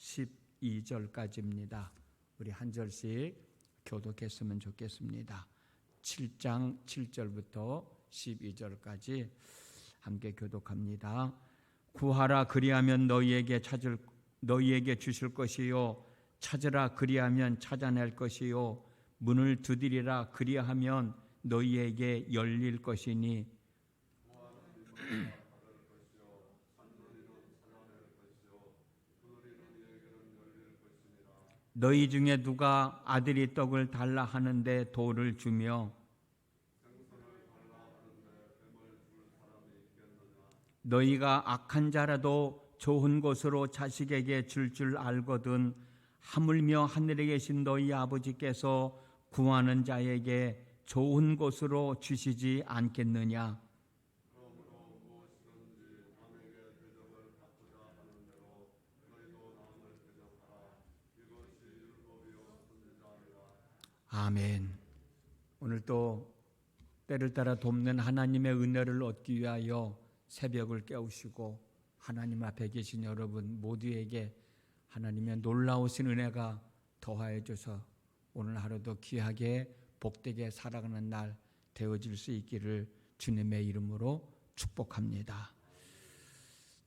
12절까지입니다. 우리 한 절씩 교독했으면 좋겠습니다. 7장 7절부터 12절까지 함께 교독합니다. 구하라 그리하면 너희에게 찾을 너희에게 주실 것이요 찾으라 그리하면 찾아낼 것이요 문을 두드리라 그리하면 너희에게 열릴 것이니 너희 중에 누가 아들이 떡을 달라 하는데 돌을 주며 너희가 악한 자라도 좋은 곳으로 자식에게 줄줄 알거든 하물며 하늘에 계신 너희 아버지께서 구하는 자에게 좋은 곳으로 주시지 않겠느냐 아멘. 오늘 또 때를 따라 돕는 하나님의 은혜를 얻기 위하여 새벽을 깨우시고 하나님 앞에 계신 여러분 모두에게 하나님의 놀라우신 은혜가 더하여 줘서 오늘 하루도 귀하게 복되게 살아가는 날 되어질 수 있기를 주님의 이름으로 축복합니다.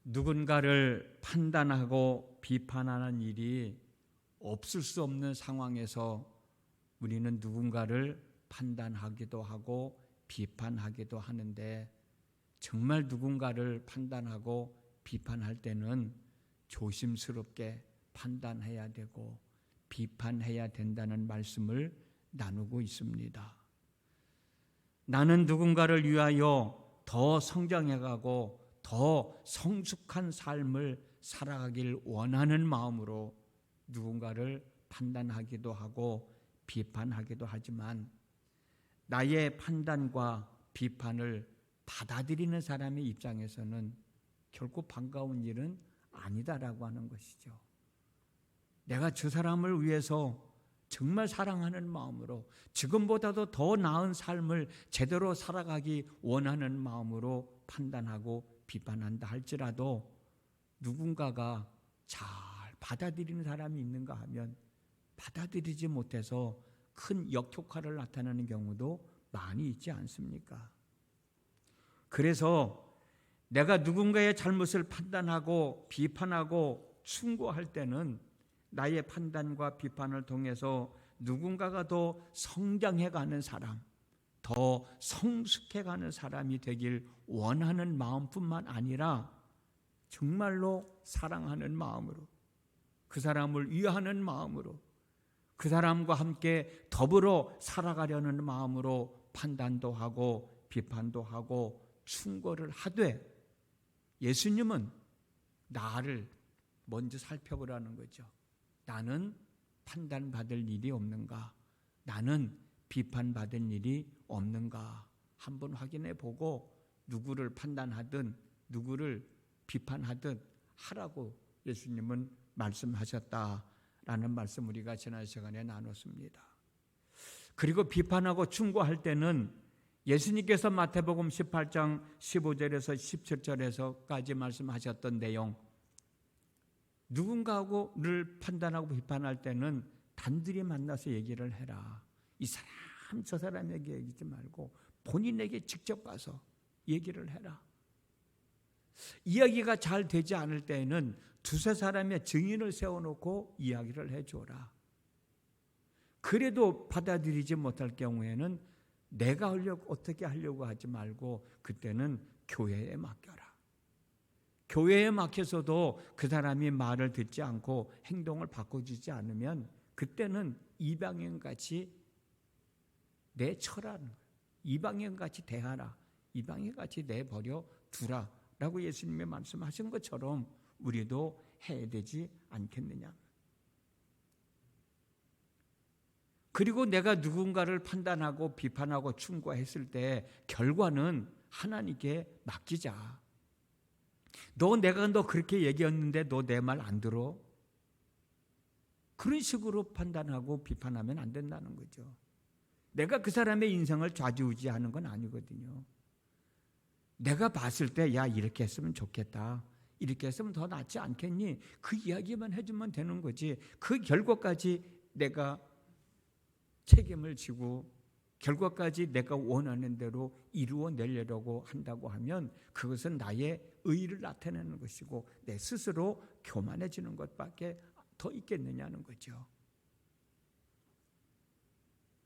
누군가를 판단하고 비판하는 일이 없을 수 없는 상황에서 우리는 누군가를 판단하기도 하고 비판하기도 하는데 정말 누군가를 판단하고 비판할 때는 조심스럽게 판단해야 되고 비판해야 된다는 말씀을 나누고 있습니다. 나는 누군가를 위하여 더 성장해가고 더 성숙한 삶을 살아가길 원하는 마음으로 누군가를 판단하기도 하고 비판하기도 하지만 나의 판단과 비판을 받아들이는 사람의 입장에서는 결코 반가운 일은 아니다라고 하는 것이죠. 내가 저 사람을 위해서 정말 사랑하는 마음으로 지금보다도 더 나은 삶을 제대로 살아가기 원하는 마음으로 판단하고 비판한다 할지라도 누군가가 잘 받아들이는 사람이 있는가 하면 받아들이지 못해서 큰 역효과를 나타내는 경우도 많이 있지 않습니까? 그래서 내가 누군가의 잘못을 판단하고 비판하고 충고할 때는 나의 판단과 비판을 통해서 누군가가 더 성장해가는 사람, 더 성숙해가는 사람이 되길 원하는 마음뿐만 아니라 정말로 사랑하는 마음으로 그 사람을 위하는 마음으로 그 사람과 함께 더불어 살아가려는 마음으로 판단도 하고 비판도 하고 충고를 하되 예수님은 나를 먼저 살펴보라는 거죠. 나는 판단받을 일이 없는가? 나는 비판받을 일이 없는가? 한번 확인해 보고 누구를 판단하든 누구를 비판하든 하라고 예수님은 말씀하셨다 라는 말씀 우리가 지난 시간에 나눴습니다. 그리고 비판하고 충고할 때는 예수님께서 마태복음 18장 15절에서 17절에서까지 말씀하셨던 내용 누군가를 판단하고 비판할 때는 단둘이 만나서 얘기를 해라. 이 사람 저 사람에게 얘기지 말고 본인에게 직접 가서 얘기를 해라. 이야기가 잘 되지 않을 때에는 두세 사람의 증인을 세워놓고 이야기를 해줘라. 그래도 받아들이지 못할 경우에는 내가 하려고 어떻게 하려고 하지 말고 그때는 교회에 맡겨라. 교회에 맡겨서도 그 사람이 말을 듣지 않고 행동을 바꿔주지 않으면 그때는 이방인 같이 내 처라는 이방인 같이 대하라. 이방인 같이 내버려 두라. 라고 예수님이 말씀하신 것처럼 우리도 해야 되지 않겠느냐. 그리고 내가 누군가를 판단하고 비판하고 충고했을 때 결과는 하나님께 맡기자. 너 내가 너 그렇게 얘기했는데 너 내 말 안 들어? 그런 식으로 판단하고 비판하면 안 된다는 거죠. 내가 그 사람의 인생을 좌지우지하는 건 아니거든요. 내가 봤을 때, 야, 이렇게 했으면 좋겠다. 이렇게 했으면 더 낫지 않겠니? 그 이야기만 해주면 되는 거지. 그 결과까지 내가 책임을 지고 결과까지 내가 원하는 대로 이루어내려고 한다고 하면 그것은 나의 의를 나타내는 것이고 내 스스로 교만해지는 것밖에 더 있겠느냐는 거죠.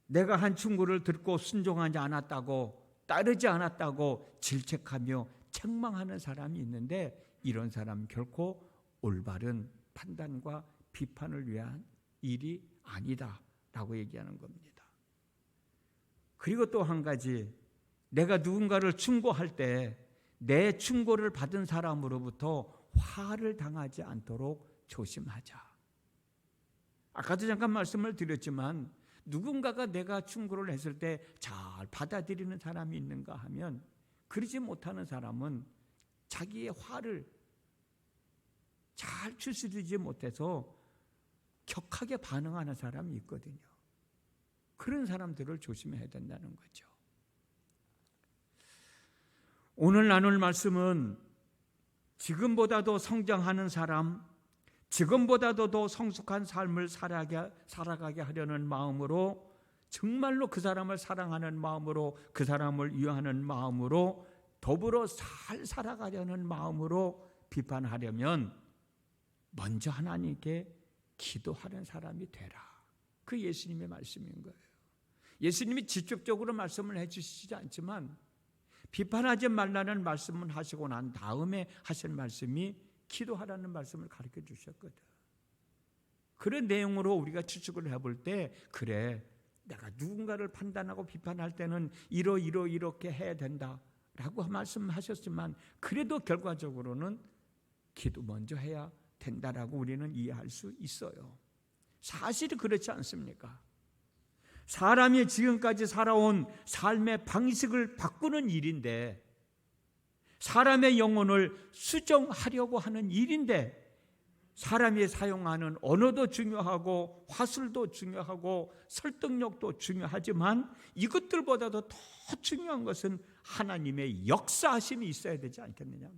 내가 한 충고를 듣고 순종하지 않았다고 따르지 않았다고 질책하며 책망하는 사람이 있는데 이런 사람 결코 올바른 판단과 비판을 위한 일이 아니다라고 얘기하는 겁니다. 그리고 또 한 가지 내가 누군가를 충고할 때 내 충고를 받은 사람으로부터 화를 당하지 않도록 조심하자. 아까도 잠깐 말씀을 드렸지만 누군가가 내가 충고를 했을 때 잘 받아들이는 사람이 있는가 하면 그러지 못하는 사람은 자기의 화를 잘 추스리지 못해서 격하게 반응하는 사람이 있거든요. 그런 사람들을 조심해야 된다는 거죠. 오늘 나눌 말씀은 지금보다도 성장하는 사람, 지금보다도 더 성숙한 삶을 살아가게 하려는 마음으로 정말로 그 사람을 사랑하는 마음으로 그 사람을 위하는 마음으로 더불어 잘 살아가려는 마음으로 비판하려면 먼저 하나님께 기도하는 사람이 되라. 그 예수님의 말씀인 거예요. 예수님이 직접적으로 말씀을 해주시지 않지만 비판하지 말라는 말씀을 하시고 난 다음에 하신 말씀이 기도하라는 말씀을 가르쳐 주셨거든. 그런 내용으로 우리가 추측을 해볼 때 그래 내가 누군가를 판단하고 비판할 때는 이러 이러 이렇게 해야 된다 라고 말씀하셨지만 그래도 결과적으로는 기도 먼저 해야 된다라고 우리는 이해할 수 있어요. 사실이 그렇지 않습니까? 사람이 지금까지 살아온 삶의 방식을 바꾸는 일인데 사람의 영혼을 수정하려고 하는 일인데 사람이 사용하는 언어도 중요하고 화술도 중요하고 설득력도 중요하지만 이것들보다도 더 중요한 것은 하나님의 역사하심이 있어야 되지 않겠느냐.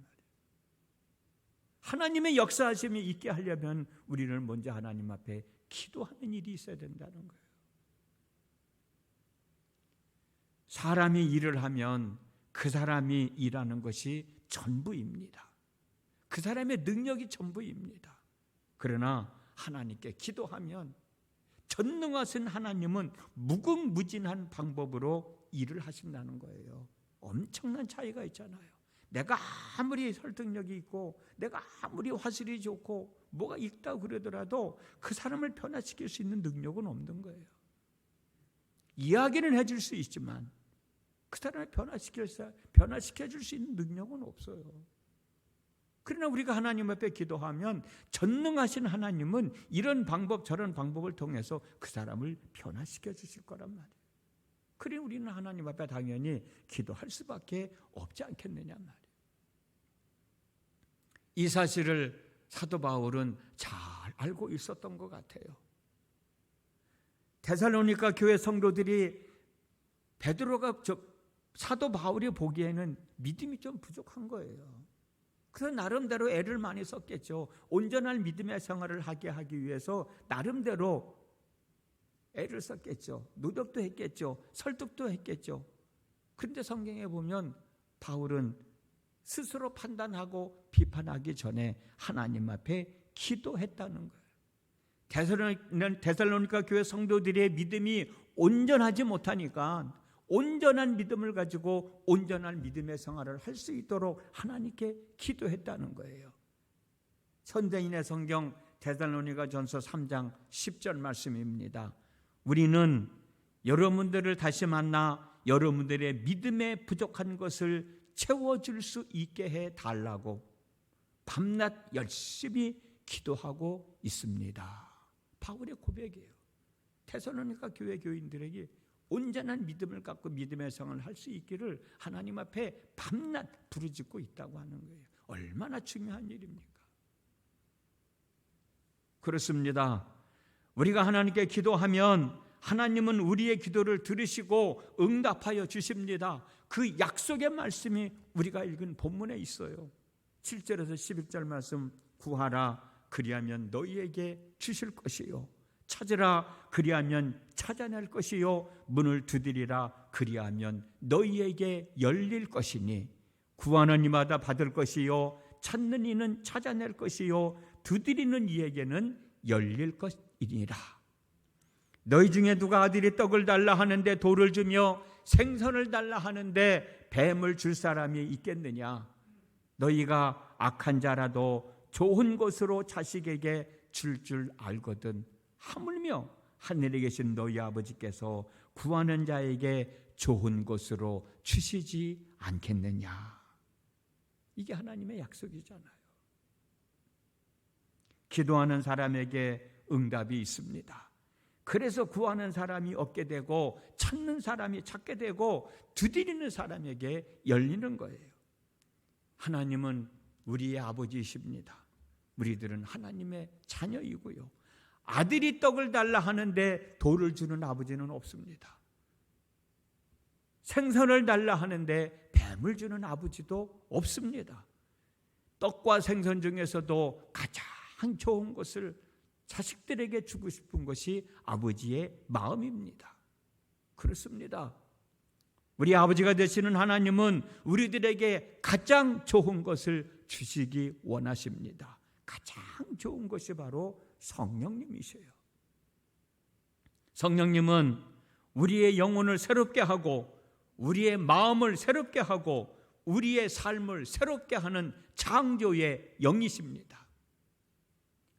하나님의 역사하심이 있게 하려면 우리는 먼저 하나님 앞에 기도하는 일이 있어야 된다는 거예요. 사람이 일을 하면 그 사람이 일하는 것이 전부입니다. 그 사람의 능력이 전부입니다. 그러나 하나님께 기도하면 전능하신 하나님은 무궁무진한 방법으로 일을 하신다는 거예요. 엄청난 차이가 있잖아요. 내가 아무리 설득력이 있고 내가 아무리 화술이 좋고 뭐가 있다 그러더라도 그 사람을 변화시킬 수 있는 능력은 없는 거예요. 이야기는 해줄 수 있지만 그 사람을 변화시켜 변화시켜 줄 수 있는 능력은 없어요. 그러나 우리가 하나님 앞에 기도하면 전능하신 하나님은 이런 방법 저런 방법을 통해서 그 사람을 변화시켜 주실 거란 말이에요. 그래 우리는 하나님 앞에 당연히 기도할 수밖에 없지 않겠느냐 말이에요. 이 사실을 사도 바울은 잘 알고 있었던 것 같아요. 데살로니가 교회 성도들이 베드로가 저 사도 바울이 보기에는 믿음이 좀 부족한 거예요. 그래서 나름대로 애를 많이 썼겠죠. 온전한 믿음의 생활을 하게 하기 위해서 나름대로 애를 썼겠죠. 노력도 했겠죠. 설득도 했겠죠. 그런데 성경에 보면 바울은 스스로 판단하고 비판하기 전에 하나님 앞에 기도했다는 거예요. 데살로니가 교회 성도들의 믿음이 온전하지 못하니까 온전한 믿음을 가지고 온전한 믿음의 생활을 할 수 있도록 하나님께 기도했다는 거예요. 선대인의 성경 데살로니가 전서 3장 10절 말씀입니다. 우리는 여러분들을 다시 만나 여러분들의 믿음에 부족한 것을 채워줄 수 있게 해 달라고 밤낮 열심히 기도하고 있습니다. 바울의 고백이에요. 테살로니가 교회 교인들에게 온전한 믿음을 갖고 믿음의 성을 할 수 있기를 하나님 앞에 밤낮 부르짖고 있다고 하는 거예요. 얼마나 중요한 일입니까? 그렇습니다. 우리가 하나님께 기도하면 하나님은 우리의 기도를 들으시고 응답하여 주십니다. 그 약속의 말씀이 우리가 읽은 본문에 있어요. 7절에서 11절 말씀 구하라 그리하면 너희에게 주실 것이요. 찾으라 그리하면 찾아낼 것이요. 문을 두드리라 그리하면 너희에게 열릴 것이니. 구하는 이마다 받을 것이요. 찾는 이는 찾아낼 것이요. 두드리는 이에게는 열릴 것이니라 너희 중에 누가 아들이 떡을 달라 하는데 돌을 주며 생선을 달라 하는데 뱀을 줄 사람이 있겠느냐? 너희가 악한 자라도 좋은 것으로 자식에게 줄줄 알거든. 하물며 하늘에 계신 너희 아버지께서 구하는 자에게 좋은 것으로 주시지 않겠느냐? 이게 하나님의 약속이잖아요. 기도하는 사람에게 응답이 있습니다 그래서 구하는 사람이 얻게 되고 찾는 사람이 찾게 되고 두드리는 사람에게 열리는 거예요 하나님은 우리의 아버지이십니다. 우리들은 하나님의 자녀이고요. 아들이 떡을 달라 하는데 돌을 주는 아버지는 없습니다. 생선을 달라 하는데 뱀을 주는 아버지도 없습니다. 떡과 생선 중에서도 가장 좋은 것을 자식들에게 주고 싶은 것이 아버지의 마음입니다. 그렇습니다. 우리 아버지가 되시는 하나님은 우리들에게 가장 좋은 것을 주시기 원하십니다. 가장 좋은 것이 바로 성령님이세요. 성령님은 우리의 영혼을 새롭게 하고 우리의 마음을 새롭게 하고 우리의 삶을 새롭게 하는 창조의 영이십니다.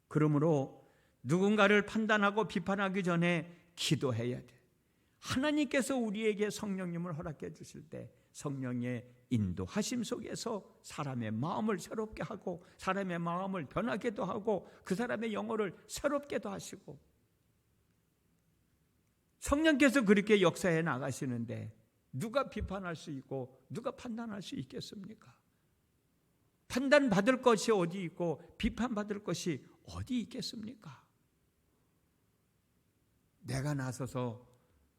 그러므로 누군가를 판단하고 비판하기 전에 기도해야 돼. 하나님께서 우리에게 성령님을 허락해 주실 때 성령의 인도하심 속에서 사람의 마음을 새롭게 하고 사람의 마음을 변하게도 하고 그 사람의 영혼을 새롭게도 하시고 성령께서 그렇게 역사해 나가시는데 누가 비판할 수 있고 누가 판단할 수 있겠습니까? 판단받을 것이 어디 있고 비판받을 것이 어디 있겠습니까? 내가 나서서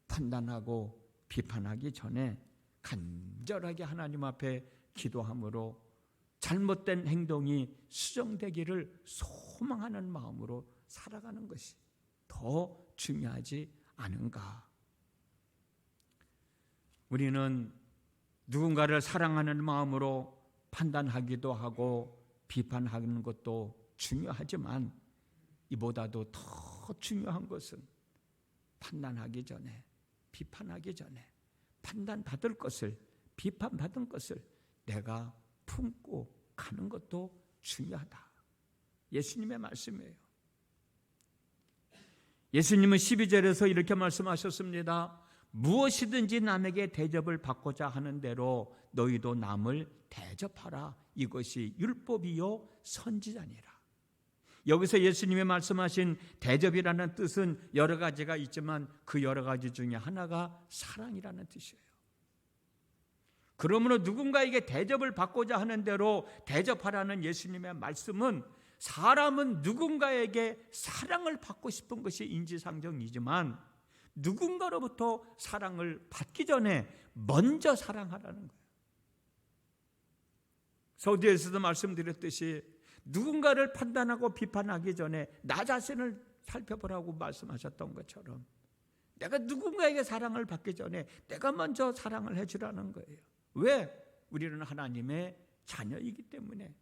판단하고 비판하기 전에 간절하게 하나님 앞에 기도함으로 잘못된 행동이 수정되기를 소망하는 마음으로 살아가는 것이 더 중요하지 않은가. 우리는 누군가를 사랑하는 마음으로 판단하기도 하고 비판하는 것도 중요하지만 이보다도 더 중요한 것은 판단하기 전에 비판하기 전에 판단받을 것을 비판받은 것을 내가 품고 가는 것도 중요하다. 예수님의 말씀이에요. 예수님은 12절에서 이렇게 말씀하셨습니다. 무엇이든지 남에게 대접을 받고자 하는 대로 너희도 남을 대접하라. 이것이 율법이요 선지자니라. 여기서 예수님이 말씀하신 대접이라는 뜻은 여러 가지가 있지만 그 여러 가지 중에 하나가 사랑이라는 뜻이에요. 그러므로 누군가에게 대접을 받고자 하는 대로 대접하라는 예수님의 말씀은 사람은 누군가에게 사랑을 받고 싶은 것이 인지상정이지만 누군가로부터 사랑을 받기 전에 먼저 사랑하라는 거예요. 서두에서도 말씀드렸듯이 누군가를 판단하고 비판하기 전에 나 자신을 살펴보라고 말씀하셨던 것처럼 내가 누군가에게 사랑을 받기 전에 내가 먼저 사랑을 해주라는 거예요. 왜? 우리는 하나님의 자녀이기 때문에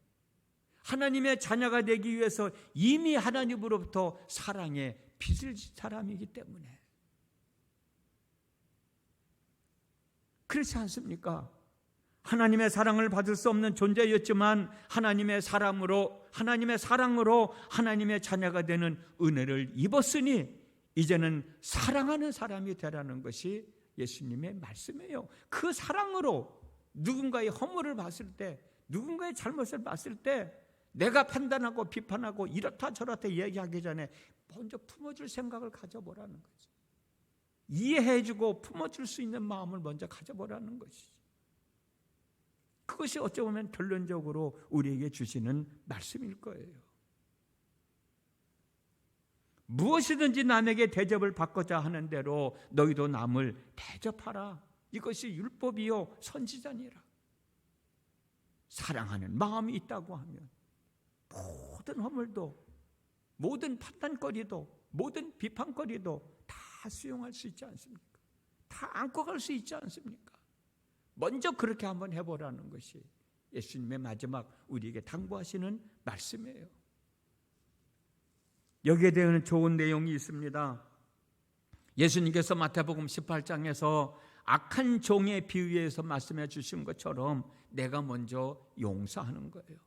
하나님의 자녀가 되기 위해서 이미 하나님으로부터 사랑의 빚을 진 사람이기 때문에 그렇지 않습니까? 하나님의 사랑을 받을 수 없는 존재였지만 하나님의 사랑으로 하나님의 사랑으로 하나님의 자녀가 되는 은혜를 입었으니 이제는 사랑하는 사람이 되라는 것이 예수님의 말씀이에요. 그 사랑으로 누군가의 허물을 봤을 때 누군가의 잘못을 봤을 때 내가 판단하고 비판하고 이렇다 저렇다 얘기하기 전에 먼저 품어줄 생각을 가져보라는 거지. 이해해주고 품어줄 수 있는 마음을 먼저 가져보라는 것이지. 그것이 어찌 보면 결론적으로 우리에게 주시는 말씀일 거예요. 무엇이든지 남에게 대접을 받고자 하는 대로 너희도 남을 대접하라. 이것이 율법이요 선지자니라. 사랑하는 마음이 있다고 하면 모든 허물도 모든 판단거리도 모든 비판거리도 다 수용할 수 있지 않습니까? 다 안고 갈 수 있지 않습니까? 먼저 그렇게 한번 해보라는 것이 예수님의 마지막 우리에게 당부하시는 말씀이에요. 여기에 대한 좋은 내용이 있습니다. 예수님께서 마태복음 18장에서 악한 종의 비유에서 말씀해 주신 것처럼 내가 먼저 용서하는 거예요.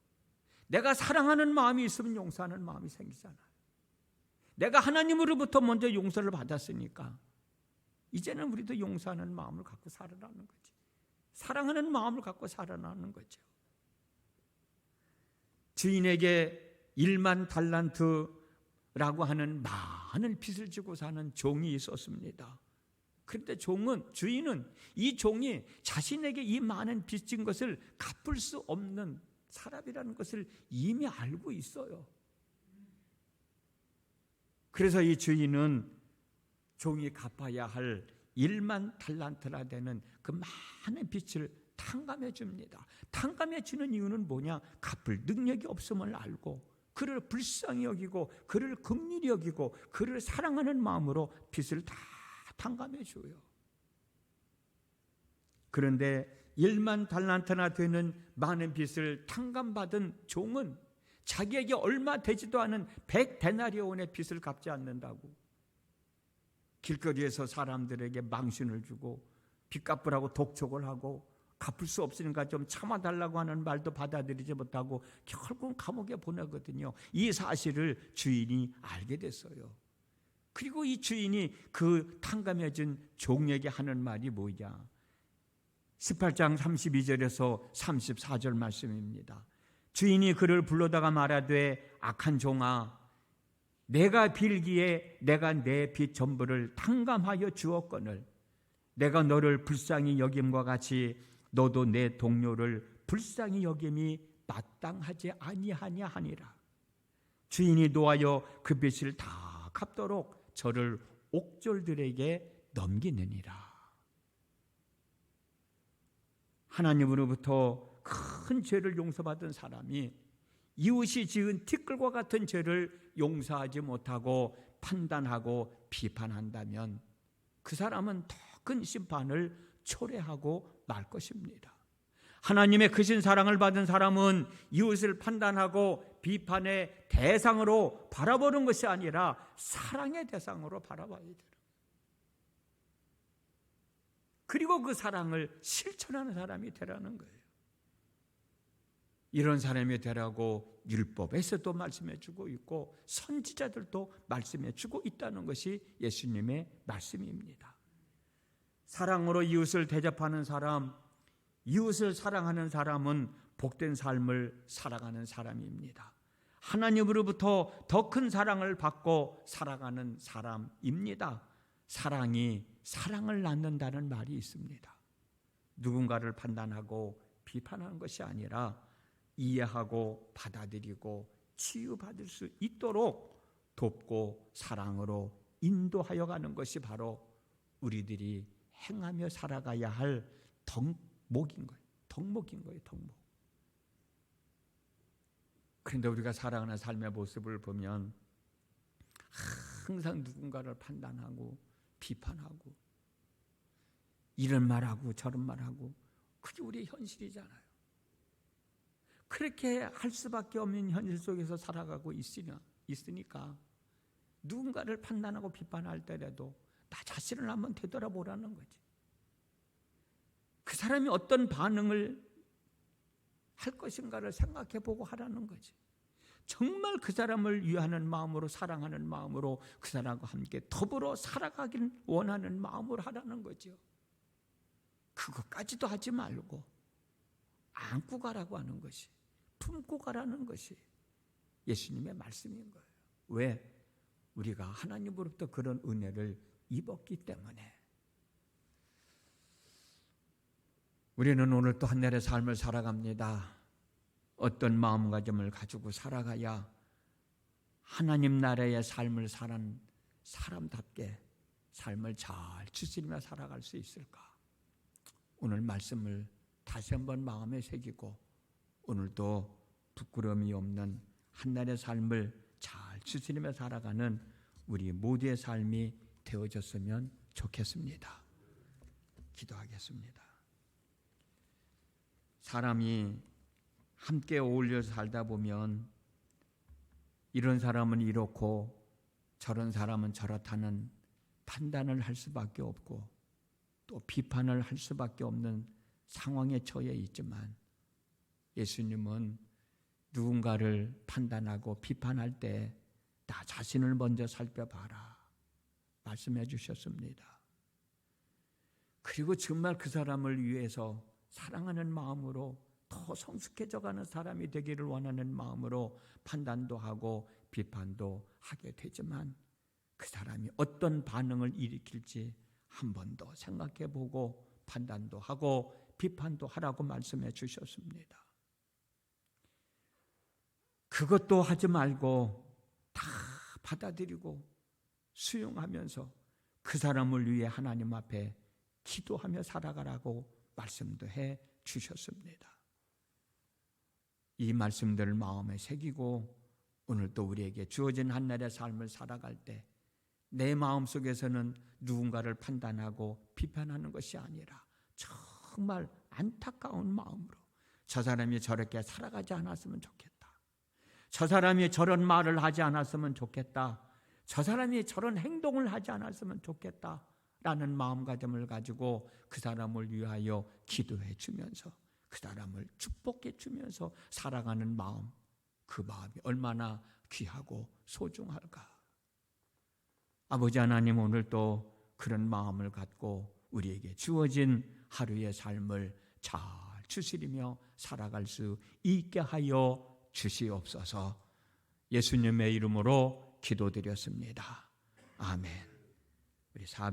내가 사랑하는 마음이 있으면 용서하는 마음이 생기잖아요. 내가 하나님으로부터 먼저 용서를 받았으니까 이제는 우리도 용서하는 마음을 갖고 살아나는 거지. 사랑하는 마음을 갖고 살아나는 거죠. 주인에게 1만 달란트라고 하는 많은 빚을 지고 사는 종이 있었습니다. 그런데 종은 주인은 이 종이 자신에게 이 많은 빚진 것을 갚을 수 없는 사람이라는 것을 이미 알고 있어요. 그래서 이 주인은 종이 갚아야 할 1만 달란트나 되는 그 많은 빚을 탕감해 줍니다. 탕감해 주는 이유는 뭐냐? 갚을 능력이 없음을 알고 그를 불쌍히 여기고 그를 긍휼히 여기고 그를 사랑하는 마음으로 빚을 다 탕감해 줘요. 그런데 1만 달란트나 되는 많은 빚을 탕감받은 종은 자기에게 얼마 되지도 않은 100데나리온의 빚을 갚지 않는다고 길거리에서 사람들에게 망신을 주고 빚 갚으라고 독촉을 하고 갚을 수 없으니까 좀 참아달라고 하는 말도 받아들이지 못하고 결국 감옥에 보내거든요. 이 사실을 주인이 알게 됐어요. 그리고 이 주인이 그 탕감해진 종에게 하는 말이 뭐냐? 18장 32절에서 34절 말씀입니다. 주인이 그를 불러다가 말하되 악한 종아 내가 빌기에 내가 내 빚 전부를 탕감하여 주었거늘. 내가 너를 불쌍히 여김과 같이 너도 내 동료를 불쌍히 여김이 마땅하지 아니하냐 하니라. 주인이 노하여 그 빚을 다 갚도록 저를 옥졸들에게 넘기느니라. 하나님으로부터 큰 죄를 용서받은 사람이 이웃이 지은 티끌과 같은 죄를 용서하지 못하고 판단하고 비판한다면 그 사람은 더 큰 심판을 초래하고 말 것입니다. 하나님의 크신 사랑을 받은 사람은 이웃을 판단하고 비판의 대상으로 바라보는 것이 아니라 사랑의 대상으로 바라봐야 돼요. 그리고 그 사랑을 실천하는 사람이 되라는 거예요. 이런 사람이 되라고 율법에서도 말씀해 주고 있고 선지자들도 말씀해 주고 있다는 것이 예수님의 말씀입니다. 사랑으로 이웃을 대접하는 사람, 이웃을 사랑하는 사람은 복된 삶을 살아가는 사람입니다. 하나님으로부터 더 큰 사랑을 받고 살아가는 사람입니다. 사랑이 사랑을 낳는다는 말이 있습니다. 누군가를 판단하고 비판하는 것이 아니라 이해하고 받아들이고 치유받을 수 있도록 돕고 사랑으로 인도하여 가는 것이 바로 우리들이 행하며 살아가야 할 덕목인 거예요. 덕목인 거예요, 덕목. 그런데 우리가 살아가는 삶의 모습을 보면 항상 누군가를 판단하고 비판하고 이런 말하고 저런 말하고 그게 우리의 현실이잖아요. 그렇게 할 수밖에 없는 현실 속에서 살아가고 있으니까 누군가를 판단하고 비판할 때라도 나 자신을 한번 되돌아보라는 거지. 그 사람이 어떤 반응을 할 것인가를 생각해 보고 하라는 거지. 정말 그 사람을 위하는 마음으로 사랑하는 마음으로 그 사람과 함께 더불어 살아가길 원하는 마음으로 하라는 거죠. 그것까지도 하지 말고 안고 가라고 하는 것이 품고 가라는 것이 예수님의 말씀인 거예요. 왜? 우리가 하나님으로부터 그런 은혜를 입었기 때문에. 우리는 오늘 또 한 날의 삶을 살아갑니다. 어떤 마음가짐을 가지고 살아가야 하나님 나라의 삶을 사는 사람답게 삶을 잘 추스리며 살아갈 수 있을까? 오늘 말씀을 다시 한번 마음에 새기고 오늘도 부끄러움이 없는 한날의 삶을 잘 추스리며 살아가는 우리 모두의 삶이 되어졌으면 좋겠습니다. 기도하겠습니다. 사람이 함께 어울려 살다 보면 이런 사람은 이렇고 저런 사람은 저렇다는 판단을 할 수밖에 없고 또 비판을 할 수밖에 없는 상황에 처해 있지만 예수님은 누군가를 판단하고 비판할 때 나 자신을 먼저 살펴봐라 말씀해 주셨습니다. 그리고 정말 그 사람을 위해서 사랑하는 마음으로 더 성숙해져 가는 사람이 되기를 원하는 마음으로 판단도 하고 비판도 하게 되지만 그 사람이 어떤 반응을 일으킬지 한 번 더 생각해 보고 판단도 하고 비판도 하라고 말씀해 주셨습니다. 그것도 하지 말고 다 받아들이고 수용하면서 그 사람을 위해 하나님 앞에 기도하며 살아가라고 말씀도 해 주셨습니다. 이 말씀들을 마음에 새기고 오늘 또 우리에게 주어진 한날의 삶을 살아갈 때 내 마음 속에서는 누군가를 판단하고 비판하는 것이 아니라 정말 안타까운 마음으로 저 사람이 저렇게 살아가지 않았으면 좋겠다. 저 사람이 저런 말을 하지 않았으면 좋겠다. 저 사람이 저런 행동을 하지 않았으면 좋겠다. 라는 마음가짐을 가지고 그 사람을 위하여 기도해 주면서 그 사람을 축복해 주면서 살아가는 마음, 그 마음이 얼마나 귀하고 소중할까. 아버지 하나님 오늘 또 그런 마음을 갖고 우리에게 주어진 하루의 삶을 잘 추스리며 살아갈 수 있게 하여 주시옵소서 예수님의 이름으로 기도드렸습니다. 아멘. 우리 사